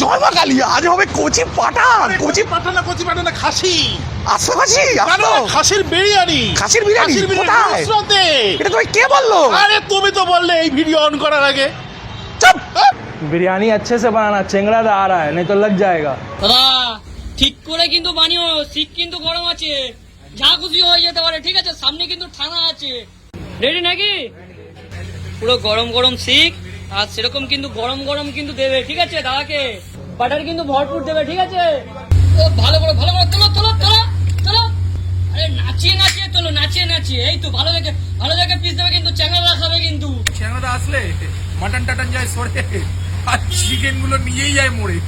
জয় মা কালী আজ হবে কচি পাটা কচি পাঠা না কচি পাঠা না খাসি আসো খাসি না, না, আসো না, খাসির বিরিয়ানি খাসির বিরিয়ানি? খাসির বিরিয়ানি কোথায়? রেস্টুরেন্টে। এটা তোমায় কে বললো আরে তুমি তো বললে এই ভিডিও অন করার আগে চাপ बिरयानी अच्छे से बनाना चेंगड़ा आ रहा है नहीं तो लग जाएगा দাদা ঠিক করে কিন্তু বানিও শীত কিন্তু গরম আছে যা খুশি হয়ে যেতে পারে ঠিক আছে সামনে কিন্তু ঠান্ডা আছে রেডি নাকি পুরো গরম গরম শিখ আর সেরকম কিন্তু গরম গরম কিন্তু দেবে ঠিক আছে দাদাকে বাটার কিন্তু ভরপুর দেবে ঠিক আছে? ও ভালো করে ভালো করে তোলো তোলো তোলো তোলো। আরে নাচিয়ে নাচিয়ে তোলো নাচিয়ে নাচিয়ে। এই তো ভালো দেখে ভালো দেখে পিস দেবে কিন্তু চ্যাংড়া খাবে কিন্তু। চ্যাংড়া আসলে মাটন টাটন যায় সরে আর চিকেনগুলো নিজেই যায় মরে।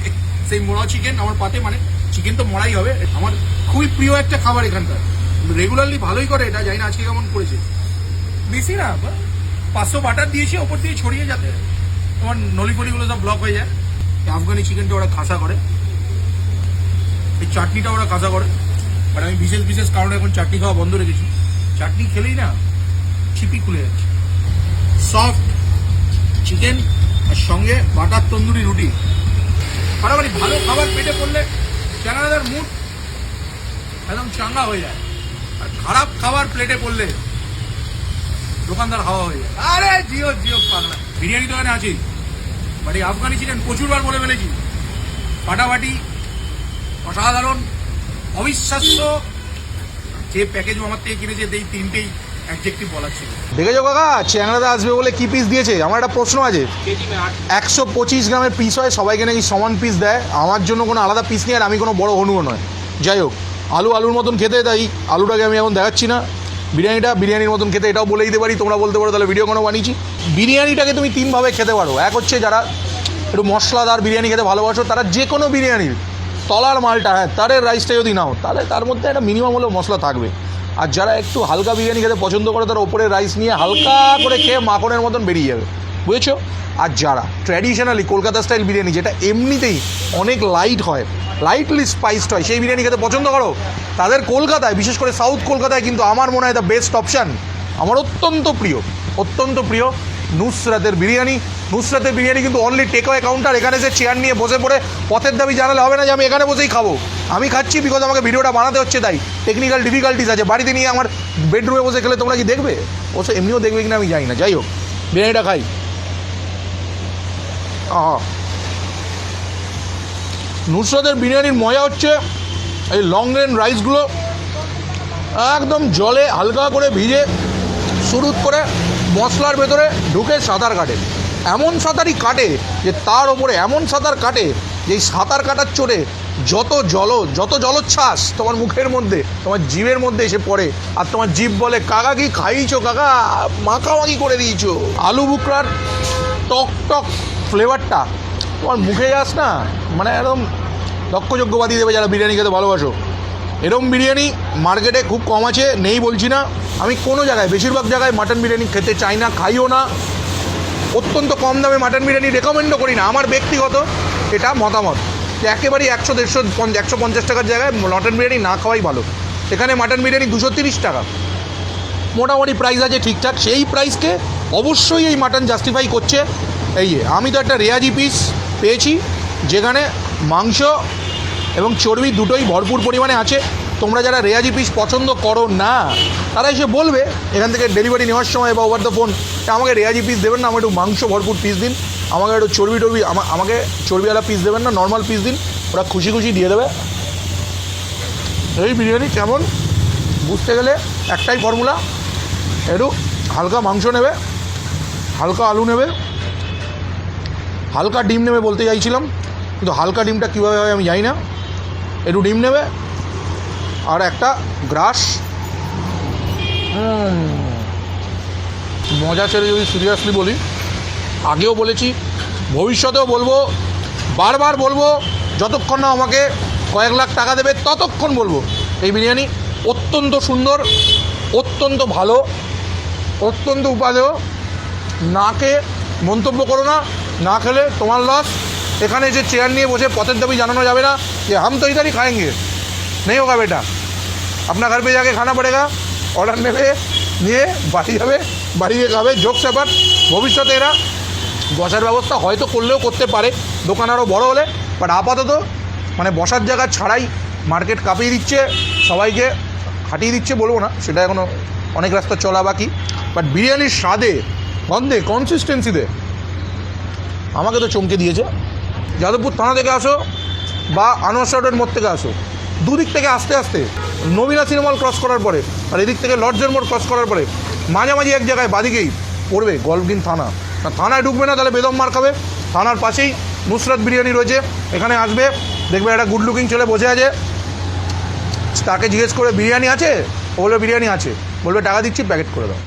সেই মোড়া চিকেন আমার পাতে মানে চিকেন তো মরাই হবে। আমার খুবই প্রিয় একটা খাবার এখানকার। রেগুলারলি ভালোই করে এটা জানি না আজকে কেমন করেছে। বেশি না বা- পাঁচশো বাটার দিয়েছি ওপর দিয়ে ছড়িয়ে যাতে তোমার নলিফলিগুলো সব ব্লক হয়ে যায়। আফগানি চিকেনটা ওরা খাসা করে। এই চাটনিটা ওরা কাঁচা করে। বাট আমি বিশেষ বিশেষ কারণে এখন চাটনি খাওয়া বন্ধ রেখেছি। চাটনি খেলেই না ছিপি খুলে যাচ্ছে। সফট চিকেন আর সঙ্গে বাটার তন্দুরি রুটি। পারাবারি ভালো খাবার পেটে পড়লে চাঙ্গাদার মুড একদম চাঙ্গা হয়ে যায়। আর খারাপ খাবার প্লেটে পড়লে দোকানদার হাওয়া হয়ে যায়। আরে জিও জিও পাগলা। বিরিয়ানি দোকানে আছি। বাট এই আফগানি চিকেন প্রচুরবার বলে ফেলেছি। ফাটাফাটি, অসাধারণ, অবিশ্বাস্য। যে প্যাকেজ আমার থেকে কিনেছে, এই তিনটেই অ্যাডজেক্টিভ বলার দেখেছ কাকা? চ্যাংড়াদা আসবে বলে কি পিস দিয়েছে? আমার একটা প্রশ্ন আছে। একশো পঁচিশ গ্রামের পিস হয়, সবাইকে নাকি সমান পিস দেয়। আমার জন্য কোনো আলাদা পিস নেই, আর আমি কোনো বড় হনুও নয়। যাই হোক, আলু আলুর মতন খেতে তাই আলুটাকে আমি এখন দেখাচ্ছি না। বিরিয়ানিটা বিরিয়ানির মতন খেতে, এটাও বলে দিতে পারি, তোমরা বলতে পারো, তাহলে ভিডিও কোনো বানিয়েছি? বিরিয়ানিটাকে তুমি তিনভাবে খেতে পারো। এক হচ্ছে যারা একটু মশলাদার বিরিয়ানি খেতে ভালোবাসো, তারা যে কোনো বিরিয়ানির, তলার মালটা হ্যাঁ তাদের রাইসটা যদি নাও, তাহলে তার মধ্যে একটা মিনিমাম হলেও মশলা থাকবে। আর যারা একটু হালকা বিরিয়ানি খেতে পছন্দ করে, তারা ওপরে রাইস নিয়ে হালকা করে খেয়ে মাখনের মতন বেরিয়ে যাবে। বুঝেছ? আর যারা ট্র্যাডিশনালি কলকাতা স্টাইল বিরিয়ানি, যেটা এমনিতেই অনেক লাইট হয় লাইটলি স্পাইসড হয়, সেই বিরিয়ানি খেতে পছন্দ করো, তাদের কলকাতায়, বিশেষ করে সাউথ কলকাতায় কিন্তু আমার মনে হয় দ্য বেস্ট অপশান আমার অত্যন্ত প্রিয় অত্যন্ত প্রিয় নুসরাতের বিরিয়ানি। নুসরাতের বিরিয়ানি কিন্তু অনলি টেক অ্যাওয়ে কাউন্টার এখানে সে চেয়ার নিয়ে বসে পড়ে, পথের দাবি জানালে হবে না যে আমি এখানে বসেই খাব। আমি খাচ্ছি বিকজ আমাকে ভিডিওটা বানাতে হচ্ছে, তাই টেকনিক্যাল ডিফিকাল্টিস আছে। বাড়িতে নিয়ে আমার বেডরুমে বসে খেলে তোমরা কি দেখবে? অবশ্য এমনিও দেখবে কিনা আমি জানি না। যাই হোক, বিরিয়ানিটা খাই। আহা। বিরিয়ানির মজা হচ্ছে এই লং রেন রাইসগুলো একদম জলে হালকা করে ভিজে শুরুত করে মশলার ভেতরে ঢুকে সাঁতার কাটে। এমন সাঁতারই কাটে যে তার ওপরে এমন সাঁতার কাটে যে এই সাঁতার কাটার চড়ে যত জল, যত জলোচ্ছ্বাস তোমার মুখের মধ্যে, তোমার জিভের মধ্যে এসে পড়ে আর তোমার জিভ বলে, কাকা কি খাইছো, কাকা? মাখামাখি করে দিয়েছ। আলু বুকরার টক টক ফ্লেভারটা, তোমার মুখে যাস না মানে একদম দক্ষযোগ্য দেবে যারা বিরিয়ানি খেতে ভালোবাসো। এরম বিরিয়ানি মার্কেটে খুব কম আছে, নেই বলছি না। আমি কোনো জায়গায়, বেশিরভাগ জায়গায় মাটন বিরিয়ানি খেতে চাই না, খাইও না। অত্যন্ত কম দামে মাটন বিরিয়ানি রেকমেন্ডও করি না, আমার ব্যক্তিগত এটা মতামত। যে একেবারেই একশো, দেড়শো একশো পঞ্চাশ টাকার জায়গায় মটন বিরিয়ানি না খাওয়াই ভালো। এখানে মাটন বিরিয়ানি দুশো তিরিশ টাকা। মোটামুটি প্রাইস আছে ঠিকঠাক, সেই প্রাইসকে অবশ্যই এই মাটন জাস্টিফাই করছে। এই আমি তো একটা রেয়াজি পিস পেয়েছি, যেখানে মাংস এবং চর্বি দুটোই ভরপুর পরিমাণে আছে। তোমরা যারা রেয়াজি পিস পছন্দ করো না, তারা এসে বলবে, এখান থেকে ডেলিভারি নেওয়ার সময় বা ওভার দ্য ফোন আমাকে রেয়াজি পিস দেবেন না, আমাকে একটু মাংস ভরপুর পিস দিন। আমাকে একটু চর্বি টর্বি, আমা- আমাকে চর্বিওয়ালা পিস দেবেন না নর্মাল পিস দিন। ওরা খুশি খুশি দিয়ে দেবে। এই বিরিয়ানি কেমন? বুঝতে গেলে একটাই ফর্মুলা একটু হালকা মাংস নেবে, হালকা আলু নেবে হালকা ডিম নেবে বলতে চাইছিলাম, কিন্তু হালকা ডিমটা কীভাবে হয় আমি জানি না একটু ডিম নেবে, আর একটা গ্রাস। মজা ছেড়ে যদি সিরিয়াসলি বলি, আগেও বলেছি, ভবিষ্যতেও বলব, বারবার বলব, যতক্ষণ না আমাকে কয়েক লাখ টাকা দেবে, ততক্ষণ বলব, এই বিরিয়ানি অত্যন্ত সুন্দর, অত্যন্ত ভালো, অত্যন্ত উপাদেয়। নাকে মন্তব্য করো না না খেলে তোমার লস এখানে যে চেয়ার নিয়ে বসে পথের দাবি জানানো যাবে না, যে হাম তো ইধারই খায়েঙ্গে। নেই হোক বেটা। আপনার ঘর পে যাকে খানা পড়েগা অর্ডার নেবে, নিয়ে বাড়ি যাবে, বাড়ি গিয়ে খাবে যোগ সেপার ভবিষ্যতে এরা বসার ব্যবস্থা হয়তো করলেও করতে পারে। দোকান আরও বড় হলে বাট আপাতত মানে বসার জায়গা ছাড়াই মার্কেট কাঁপিয়ে দিচ্ছে, সবাইকে হাঁটিয়ে দিচ্ছে বলব না, সেটা এখনও অনেক রাস্তা চলা বাকি। বাট বিরিয়ানির স্বাদে, গন্ধে কনসিস্টেন্সিতে আমাকে তো চমকে দিয়েছে। যাদবপুর থানা থেকে আসো বা আনোয়ার রোডের মোড় থেকে আসো। দুদিক থেকে আস্তে আস্তে নবীনা সিনেমল ক্রস করার পরে আর এদিক থেকে লর্জের মোড় ক্রস করার পরে মাঝামাঝি এক জায়গায় বাদিকেই পড়বে গল্ফগিন থানা। না, থানায় ঢুকবে না, তাহলে বেদম মার খাবে। থানার পাশেই নুসরাত বিরিয়ানি রয়েছে। এখানে আসবে, দেখবে একটা গুড লুকিং ছেলে বসে আছে। তাকে জিজ্ঞেস করে, বিরিয়ানি আছে? ও বলবে বিরিয়ানি আছে। বলবে, টাকা দিচ্ছি প্যাকেট করে দাও।